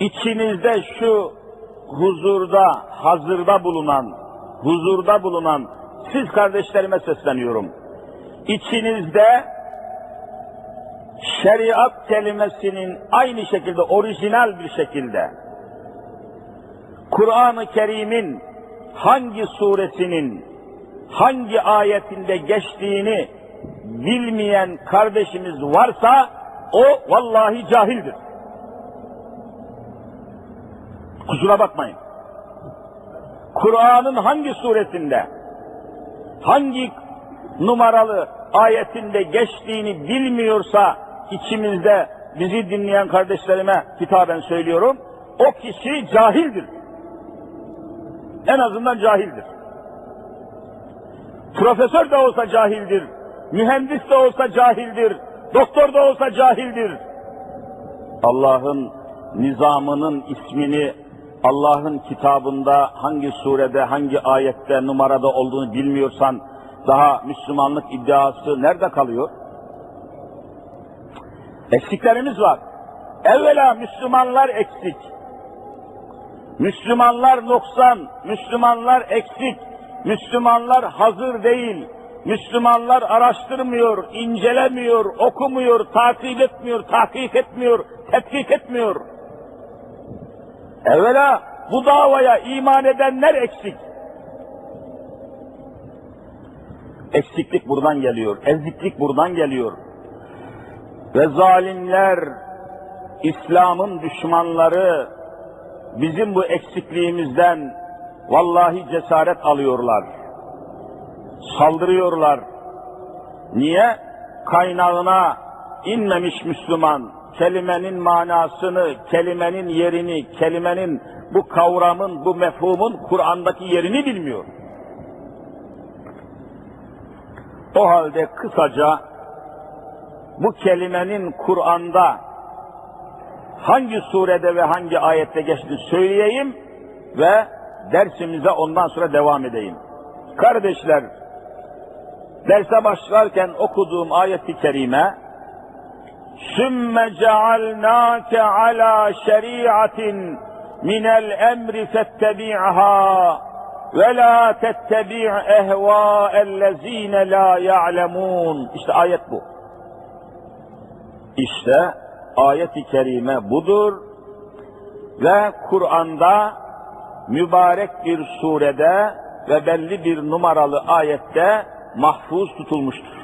içinizde şu huzurda, hazırda bulunan, huzurda bulunan siz kardeşlerime sesleniyorum. İçinizde şeriat kelimesinin aynı şekilde, orijinal bir şekilde Kur'an-ı Kerim'in hangi suresinin hangi ayetinde geçtiğini bilmeyen kardeşimiz varsa o vallahi cahildir. Kusura bakmayın. Kur'an'ın hangi suresinde hangi numaralı ayetinde geçtiğini bilmiyorsa içimizde bizi dinleyen kardeşlerime hitaben söylüyorum. O kişi cahildir. En azından cahildir. Profesör de olsa cahildir. Mühendis de olsa cahildir. Doktor da olsa cahildir. Allah'ın nizamının ismini Allah'ın kitabında hangi surede, hangi ayette, numarada olduğunu bilmiyorsan daha Müslümanlık iddiası nerede kalıyor? Eksiklerimiz var. Evvela Müslümanlar eksik. Müslümanlar noksan, Müslümanlar eksik, Müslümanlar hazır değil, Müslümanlar araştırmıyor, incelemiyor, okumuyor, takip etmiyor, tahkik etmiyor, tetkik etmiyor. Evvela bu davaya iman edenler eksik. Eksiklik buradan geliyor, eziklik buradan geliyor. Ve zalimler, İslam'ın düşmanları bizim bu eksikliğimizden vallahi cesaret alıyorlar. Saldırıyorlar. Niye? Kaynağına inmemiş Müslüman, kelimenin manasını, kelimenin yerini, kelimenin bu kavramın, bu mefhumun Kur'an'daki yerini bilmiyor. O halde kısaca bu kelimenin Kur'an'da hangi surede ve hangi ayette geçtiğini söyleyeyim ve dersimize ondan sonra devam edeyim. Kardeşler, derse başlarken okuduğum ayeti kerime sümme cealnâke alâ şeriatin minel emri fettebi'ha ve la tettebi' ehvâ'ellezîne la ya'lemûn. İşte ayet bu. İşte ayet-i kerime budur ve Kur'an'da mübarek bir surede ve belli bir numaralı ayette mahfuz tutulmuştur.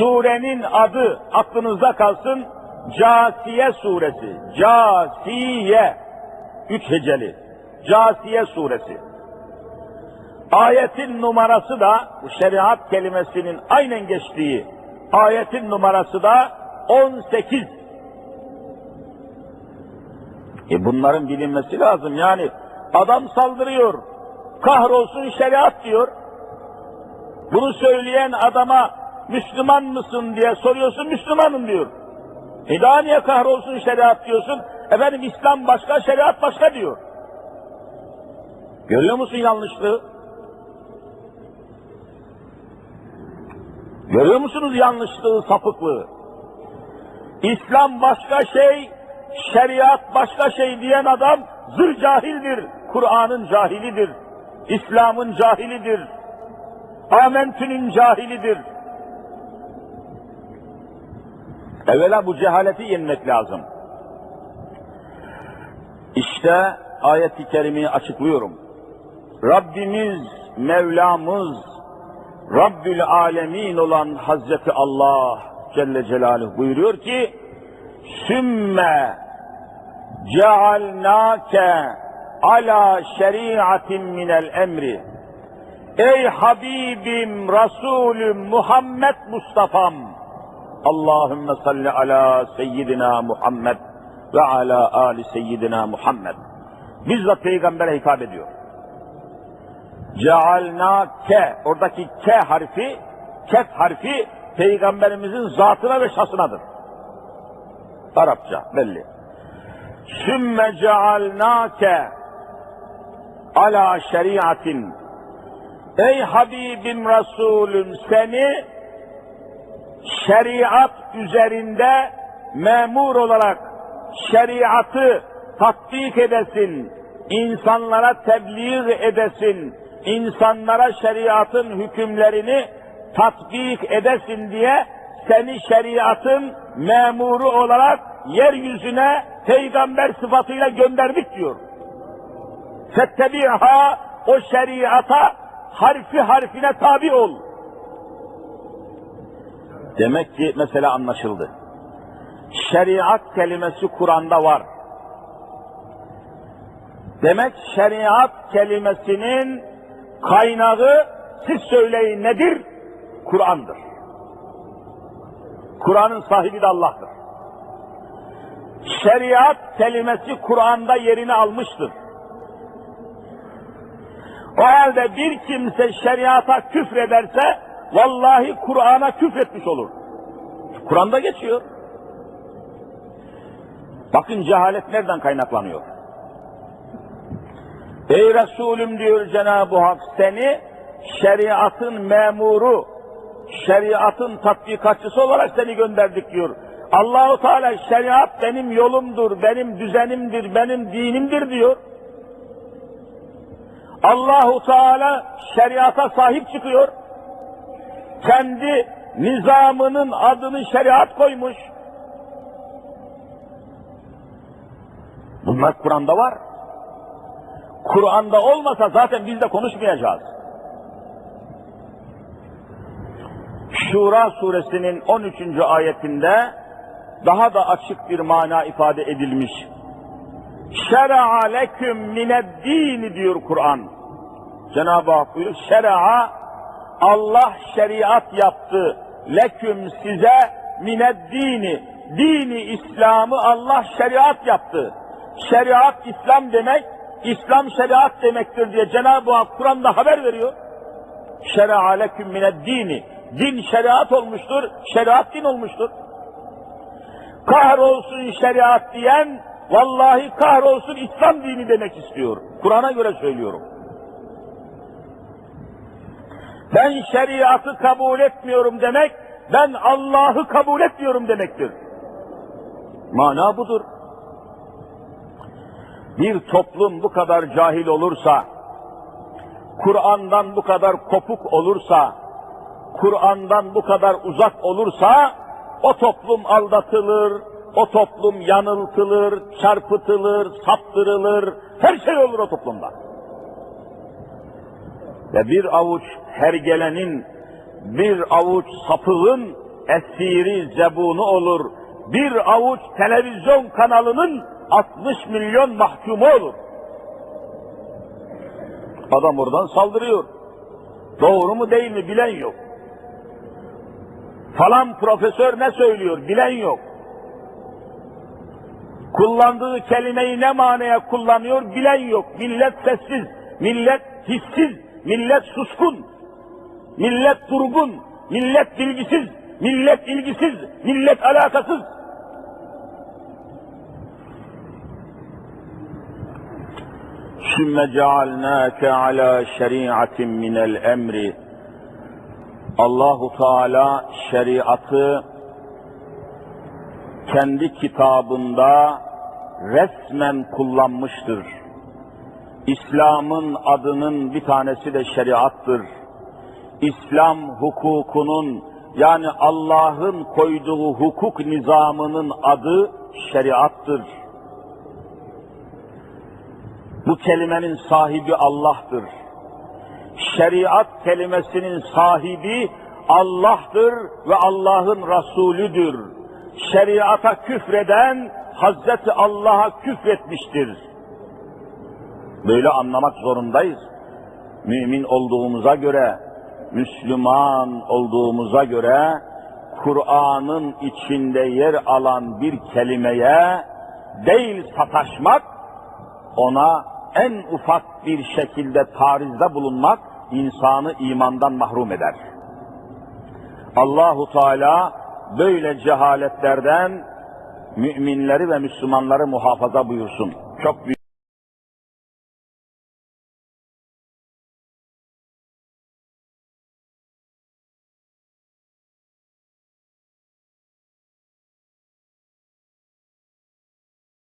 Surenin adı aklınızda kalsın Casiye suresi. Casiye. Üç heceli. Casiye suresi. Ayetin numarası da bu şeriat kelimesinin aynen geçtiği ayetin numarası da 18. E bunların bilinmesi lazım. Yani adam saldırıyor. Kahrolsun şeriat diyor. Bunu söyleyen adama Müslüman mısın diye soruyorsun Müslümanım diyor. E daha niye kahrolsun şeriat diyorsun? Efendim İslam başka, şeriat başka diyor. Görüyor musun yanlışlığı? Görüyor musunuz yanlışlığı, sapıklığı? İslam başka şey, şeriat başka şey diyen adam zır cahildir. Kur'an'ın cahilidir. İslam'ın cahilidir. Amentü'nün cahilidir. Evvela bu cehaleti yenmek lazım. İşte ayet-i kerimeyi açıklıyorum. Rabbimiz, Mevlamız, Rabbül Alemin olan Hazreti Allah Celle Celaluhu buyuruyor ki Sümme cealnake ala şeriatin minel emri Ey Habibim, Resulüm, Muhammed Mustafa'm Allahümme salli ala seyyidina Muhammed ve ala ali seyyidina Muhammed bizzat peygambere hitap ediyor cealnake oradaki ke harfi kef harfi peygamberimizin zatına ve şasınadır. Arapça belli. Sümme cealnake ala şeriatin Ey Habibim Resulüm seni şeriat üzerinde memur olarak şeriatı tatbik edesin, insanlara tebliğ edesin, insanlara şeriatın hükümlerini tatbik edesin diye seni şeriatın memuru olarak yeryüzüne peygamber sıfatıyla gönderdik diyor. Fettebiha o şeriata harfi harfine tabi ol. Demek ki mesela anlaşıldı. Şeriat kelimesi Kur'an'da var. Demek şeriat kelimesinin kaynağı siz söyleyin nedir? Kur'an'dır. Kur'an'ın sahibi de Allah'tır. Şeriat kelimesi Kur'an'da yerini almıştır. O halde bir kimse şeriata küfrederse vallahi Kur'an'a küfretmiş olur. Kur'an'da geçiyor. Bakın cehalet nereden kaynaklanıyor? Ey Resulüm diyor Cenab-ı Hak seni şeriatın memuru, şeriatın tatbikatçısı olarak seni gönderdik diyor. Allahu Teala şeriat benim yolumdur, benim düzenimdir, benim dinimdir diyor. Allahu Teala şeriata sahip çıkıyor. Kendi nizamının adını şeriat koymuş. Bunlar Kur'an'da var. Kur'an'da olmasa zaten biz de konuşmayacağız. Şura suresinin 13. ayetinde daha da açık bir mana ifade edilmiş. Şer'a leküm mined-dini diyor Kur'an. Cenab-ı Hak buyuruyor. Şer'a Allah şeriat yaptı. Leküm size mined-dini. Dini İslam'ı Allah şeriat yaptı. Şeriat İslam demek, İslam şeriat demektir diye Cenab-ı Hak Kur'an'da haber veriyor. Şer'a leküm mined-dini. Din şeriat olmuştur, şeriat din olmuştur. Kahrolsun şeriat diyen, vallahi kahrolsun İslam dini demek istiyor. Kur'an'a göre söylüyorum. Ben şeriatı kabul etmiyorum demek, ben Allah'ı kabul etmiyorum demektir. Mana budur. Bir toplum bu kadar cahil olursa, Kur'an'dan bu kadar kopuk olursa, Kur'an'dan bu kadar uzak olursa, o toplum aldatılır, o toplum yanıltılır, çarpıtılır, saptırılır, her şey olur o toplumda. Ve bir avuç hergelenin, bir avuç sapığın esiri, zebunu olur. Bir avuç televizyon kanalının 60 milyon mahkumu olur. Adam oradan saldırıyor. Doğru mu değil mi bilen yok. Falan profesör ne söylüyor bilen yok. Kullandığı kelimeyi ne manaya kullanıyor bilen yok. Millet sessiz, millet hissiz, millet suskun, millet durgun, millet bilgisiz, millet ilgisiz, millet alakasız. Sümme cealnâke alâ şeriatin minel emri. Allahu Teala şeriatı kendi kitabında resmen kullanmıştır. İslam'ın adının bir tanesi de şeriattır. İslam hukukunun yani Allah'ın koyduğu hukuk nizamının adı şeriattır. Bu kelimenin sahibi Allah'tır. Şeriat kelimesinin sahibi Allah'tır ve Allah'ın Resulüdür. Şeriata küfreden Hazreti Allah'a küfretmiştir. Böyle anlamak zorundayız. Mümin olduğumuza göre, Müslüman olduğumuza göre, Kur'an'ın içinde yer alan bir kelimeye değil sataşmak, ona en ufak bir şekilde tarizde bulunmak insanı imandan mahrum eder. Allahu Teala böyle cehaletlerden müminleri ve Müslümanları muhafaza buyursun. Çok büyük